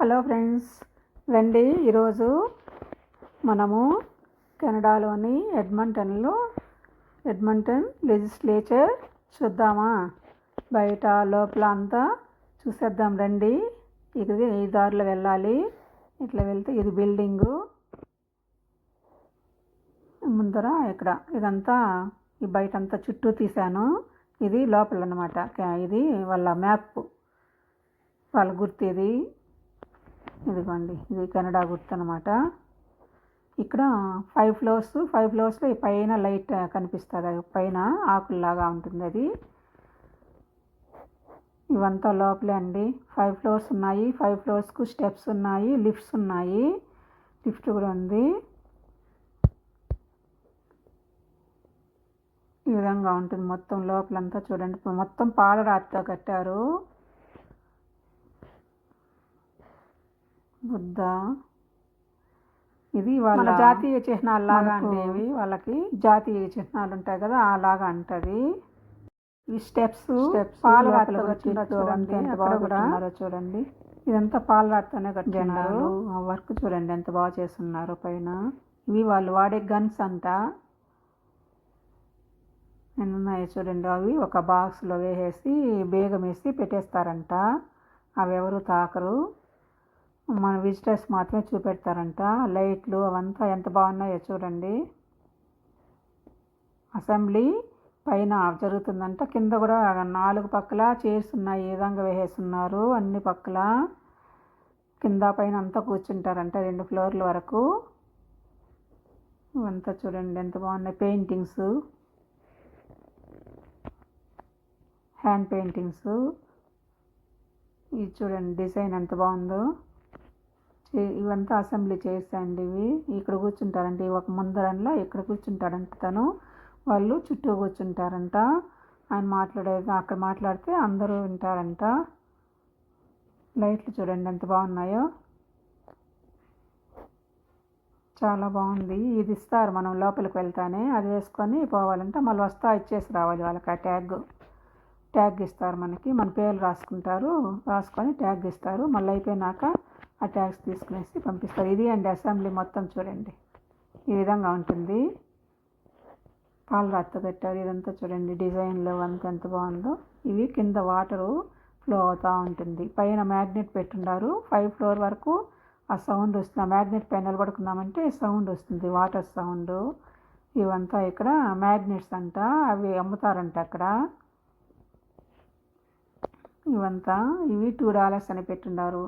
Hello friends రండి. ఈరోజు మనము కెనడాలోని ఎడ్మంటన్లో ఎడ్మంటన్ లెజిస్లేచర్ చూద్దామా? బయట లోపల అంతా చూసేద్దాం రండి. ఇది ఈ దారిలో వెళ్ళాలి. ఇట్లా వెళ్తే ఇది బిల్డింగు. ముందర ఇక్కడ ఇదంతా ఈ బయట అంతా చుట్టూ తీశాను. ఇది లోపల అనమాట ఇది వాళ్ళ మ్యాప్. వాళ్ళ గుర్తు ఇది. ఇదిగోండి ఇది కెనడా గుర్తు అనమాట ఇక్కడ ఫైవ్ ఫ్లోర్స్ ఫైవ్ ఫ్లోర్స్లో ఈ పైన లైట్ కనిపిస్తుంది. పైన ఆకుల్లాగా ఉంటుంది అది. ఇవంతా లోపలే అండి. ఫైవ్ ఫ్లోర్స్ ఉన్నాయి. ఫైవ్ ఫ్లోర్స్కు స్టెప్స్ ఉన్నాయి లిఫ్ట్స్ ఉన్నాయి. లిఫ్ట్ కూడా ఉంది. ఈ విధంగా ఉంటుంది మొత్తం లోపలంతా చూడండి. మొత్తం పాలరాతితో కట్టారు. బుద్ధ ఇది వాళ్ళ జాతీయ చిహ్నాలు లాగా అంటే ఇవి వాళ్ళకి జాతీయ చిహ్నాలు ఉంటాయి కదా అలాగా అంటది. ఈ స్టెప్స్ పాలరాతితో చూడండి. ఇదంతా పాలరాతితోనే కట్టినారు. వర్క్ చూడండి ఎంత బాగా చేస్తున్నారు పైన. ఇవి వాళ్ళు వాడే గన్స్ అంట. ఉన్నాయి చూడండి అవి ఒక బాక్స్లో వేసేసి బేగం వేసి పెట్టేస్తారంట. అవి ఎవరు తాకరు? మన విజిటర్స్ మాత్రమే చూపెడతారంట. లైట్లు అవంతా ఎంత బాగున్నాయో చూడండి. అసెంబ్లీ పైన జరుగుతుందంట. కింద కూడా నాలుగు పక్కల చైర్స్ ఉన్నాయి. ఏ విధంగా వేసేస్తున్నారు అన్ని పక్కల. కింద పైన అంతా కూర్చుంటారంట రెండు ఫ్లోర్ల వరకు. ఇవంతా చూడండి ఎంత బాగున్నాయి. పెయింటింగ్స్. Hand paintings. ఇది చూడండి డిజైన్ ఎంత బాగుందో. ఇవంతా అసెంబ్లీ చేస్తాయండి ఇవి. ఇక్కడ కూర్చుంటారంట ఒక ముందరంలో ఇక్కడ కూర్చుంటాడంట తను. వాళ్ళు చుట్టూ కూర్చుంటారంట. ఆయన మాట్లాడేది అక్కడ మాట్లాడితే అందరూ వింటారంట. లైట్లు చూడండి ఎంత బాగున్నాయో. చాలా బాగుంది. ఇది ఇస్తారు మనం లోపలికి వెళ్తానే. అది వేసుకొని పోవాలంటే. మళ్ళీ వస్తా ఇచ్చేసి రావాలి వాళ్ళకి ఆ ట్యాగ్. ట్యాగ్ ఇస్తారు మనకి. మన పేర్లు రాసుకుంటారు. రాసుకొని ట్యాగ్ ఇస్తారు. మళ్ళీ అయిపోయినాక ఆ ట్యాక్స్ తీసుకునేసి పంపిస్తారు. ఇది అండి అసెంబ్లీ మొత్తం చూడండి. ఈ విధంగా ఉంటుంది. పాలరాత్త పెట్టారు. ఇదంతా చూడండి. డిజైన్లో అంత ఎంత బాగుందో. ఇవి కింద వాటరు ఫ్లో అవుతూ ఉంటుంది. పైన మ్యాగ్నెట్ పెట్టుండారు ఫైవ్ ఫ్లోర్ వరకు ఆ సౌండ్ వస్తుంది. ఆ మ్యాగ్నెట్ పైన నిలబడుకున్నామంటే సౌండ్ వస్తుంది. Water sound. ఇవంతా ఇక్కడ మ్యాగ్నెట్స్ అంట. అవి అమ్ముతారంట అక్కడ. ఇవంతా ఇవి టూ డాలర్స్ అని పెట్టుండారు